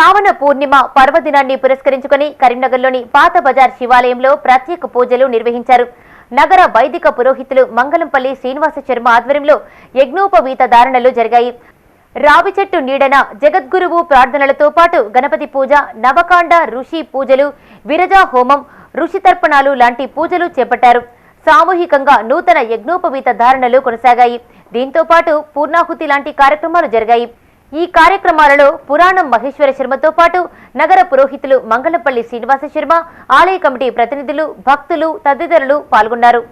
శ్రావణ పూర్ణిమ పర్వదినాన్ని పురస్కరించుకుని కరీంనగర్లోని పాత బజార్ శివాలయంలో ప్రత్యేక పూజలు నిర్వహించారు. నగర వైదిక పురోహితులు మంగళంపల్లి శ్రీనివాస శర్మ ఆధ్వర్యంలో యజ్ఞోపవీత ధారణలు జరిగాయి. రావి చెట్టు నీడన జగద్గురువు ప్రార్థనలతో పాటు గణపతి పూజ నవకాండ ఋషి పూజలు విరజా హోమం ఋషి తర్పణాలు లాంటి పూజలు చేపట్టారు. సామూహికంగా నూతన యజ్ఞోపవీత ధారణలు కొనసాగాయి. దీంతో పాటు పూర్ణాహుతి లాంటి కార్యక్రమాలు జరిగాయి. ఈ కార్యక్రమాలలో పురాణం మహేశ్వర శర్మతో పాటు నగర పురోహితులు మంగళపల్లి శ్రీనివాస శర్మ ఆలయ కమిటీ ప్రతినిధులు భక్తులు తదితరులు పాల్గొన్నారు.